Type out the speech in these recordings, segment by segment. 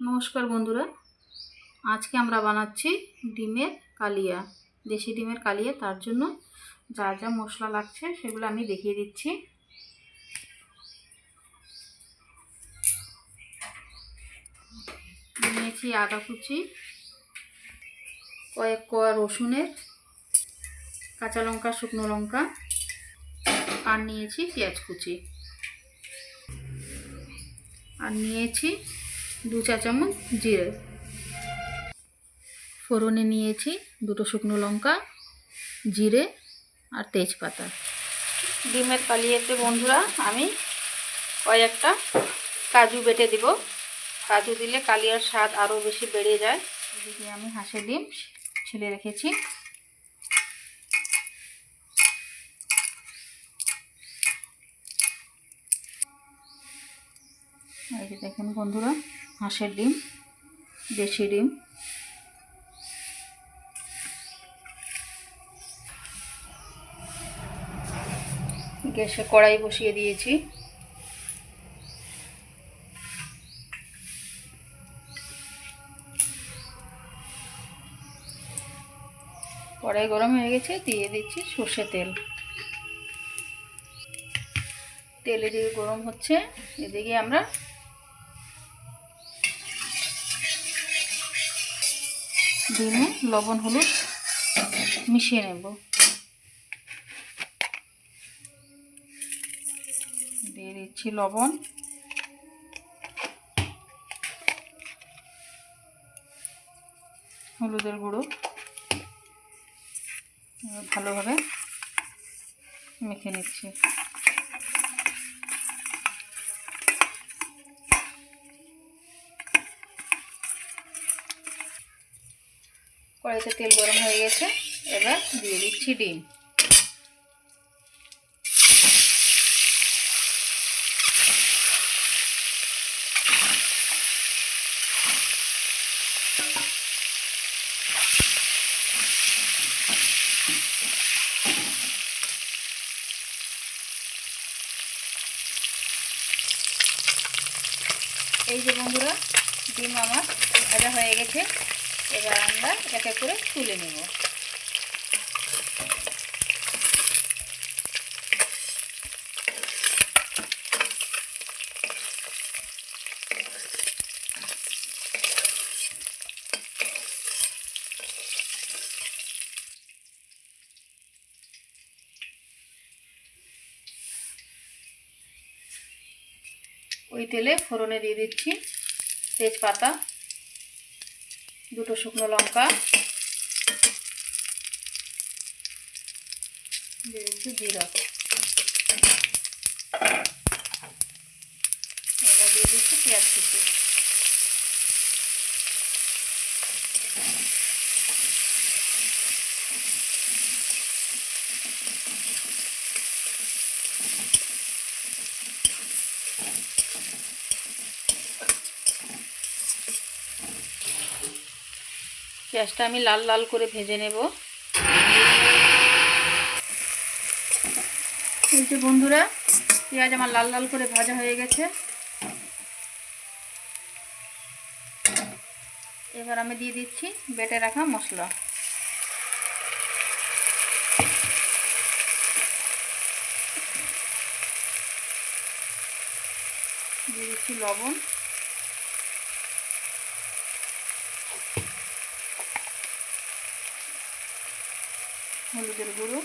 নমস্কার বন্ধুরা। আজকে আমরা বানাচ্ছি ডিমের কালিয়া, দেশি ডিমের কালিয়া। তার জন্য যা যা মশলা লাগছে সেগুলো আমি দেখিয়ে দিচ্ছি। নিয়েছি আদা কুচি, কয়েক কোয়া রসুনের, কাঁচা লঙ্কা, শুকনো লঙ্কা, আর নিয়েছি পেঁয়াজ কুচি। আর নিয়েছি দু চা চামচ জিরে। ফোড়নে নিয়েছি দুটো শুকনো লঙ্কা, জিরে আর তেজপাতা। ডিমের কালিয়েতে বন্ধুরা, আমি কয়েকটা কাজু বেটে দিব। কাজু দিলে কালিয়ার স্বাদ আরও বেশি বেড়ে যায়। এদিকে আমি হাঁসের ডিম ছেলে রেখেছি। এই দেখুন বন্ধুরা হাঁসের ডিম, দেশি ডিম। গ্যাসে কড়াই বসিয়ে দিয়েছি। কড়াই গরম হয়ে গেছে, দিয়ে দিচ্ছি সর্ষে তেল। তেল এদিকে গরম হচ্ছে, এদিকে আমরা ডিমে লবণ হলুদ মিশিয়ে নেব। দিয়ে দিচ্ছি লবণ। হলুদের গুঁড়ো। ভালোভাবে মেখে নিচ্ছি। কড়াইতে তেল গরম হয়ে গেছে, এবার দিয়ে দিচ্ছি ডিম। এই যে বন্ধুরা, ডিম আমার ভাজা হয়ে গেছে। এবার আমরা এক করে তুলে নেব। ওই তেলে ফোড়নে দিয়ে দিচ্ছি তেজপাতা। দুটো শুকনো লঙ্কা। দিয়ে জিরা। এবার পেঁয়াজ পেঁয়াজটা আমি লাল লাল করে ভেজে নেব। এই বন্ধুরা, পেঁয়াজ আমার লাল লাল করে ভাজা হয়ে গেছে। এবার আমি দিয়ে দিচ্ছি বেটে রাখা মশলা। দিয়ে দিচ্ছি লবণ। হলুদের গুঁড়ো।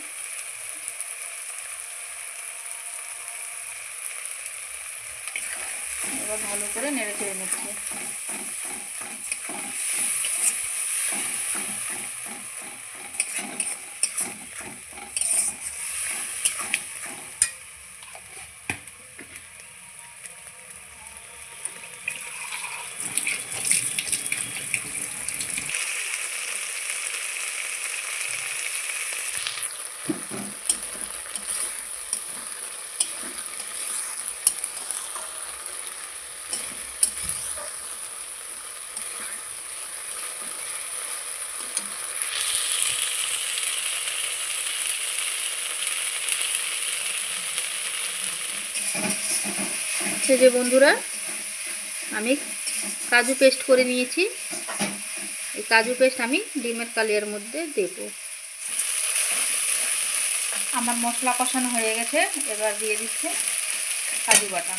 এবার ভালো করে নেড়ে চেড়ে নিচ্ছি। সে যে বন্ধুরা, আমি কাজু পেস্ট করে নিয়েছি। এই কাজু পেস্ট আমি ডিমের কালিয়ার মধ্যে দেব। আমার মশলা কষানো হয়ে গেছে, এবার দিয়ে দিচ্ছে কাজু বাটা।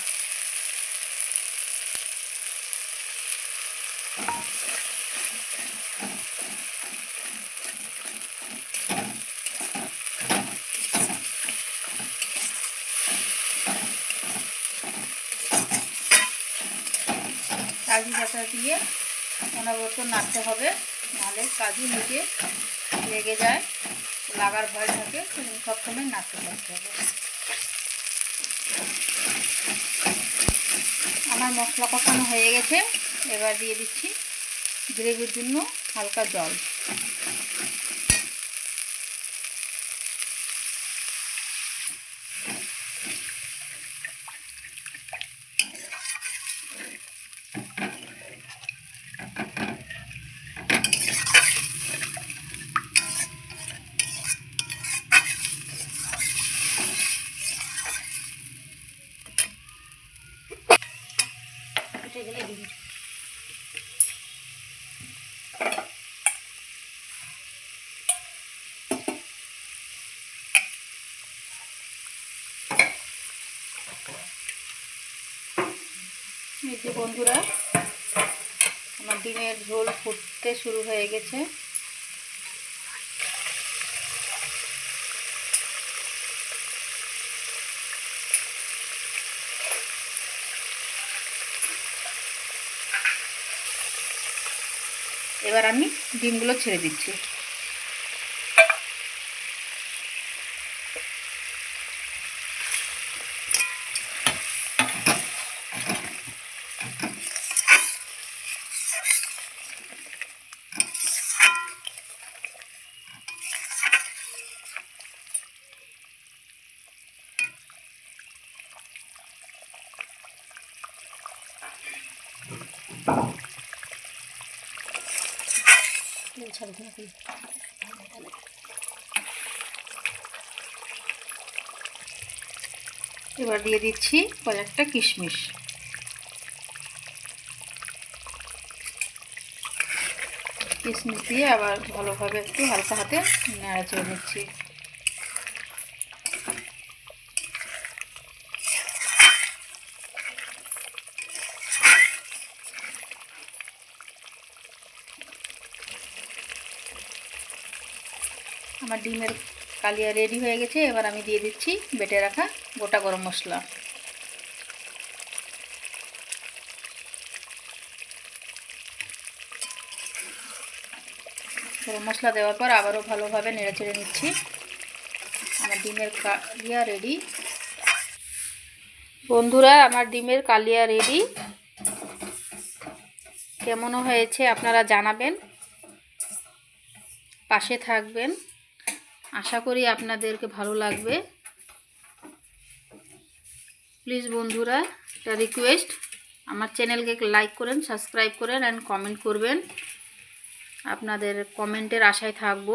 কাজু বাটা দিয়ে অনবরত নাড়তে হবে। নাহলে কাজু নিচে লেগে যায়, লাগার ভয় থাকে সবসময় নাড়তে থাকতে হবে। আমার মশলা কষানো হয়ে গেছে, এবার দিয়ে দিচ্ছি গ্রেভির জন্য হালকা জল। এই যে বন্ধুরা আমার ডিমের ঝোল ফুটতে শুরু হয়ে গেছে। এবার আমি ডিমগুলো ছেড়ে দিচ্ছি। এবার দিয়ে দিচ্ছি কয়েকটা কিশমিশ। কিশমিশ দিয়ে আবার ভালোভাবে একটু হালকা হাতে নাড়াচড়ে নিচ্ছি আমার ডিমের কালিয়া রেডি হয়ে গেছে, এবার আমি দিয়ে দিচ্ছি বেটে রাখা গোটা গরম মশলা। গরম মশলা দেওয়ার পর আবারও ভালোভাবে নেড়ে চেড়ে নিচ্ছি। আমার ডিমের কালিয়া রেডি বন্ধুরা, আমার ডিমের কালিয়া রেডি কেমন হয়েছে আপনারা জানাবেন। পাশে থাকবেন। আশা করি আপনাদেরকে ভালো লাগবে। প্লিজ বন্ধুরা, একটা রিকোয়েস্ট আমার চ্যানেলকে লাইক করেন সাবস্ক্রাইব করেন অ্যান্ড কমেন্ট করবেন। আপনাদের কমেন্টের আশায় থাকব।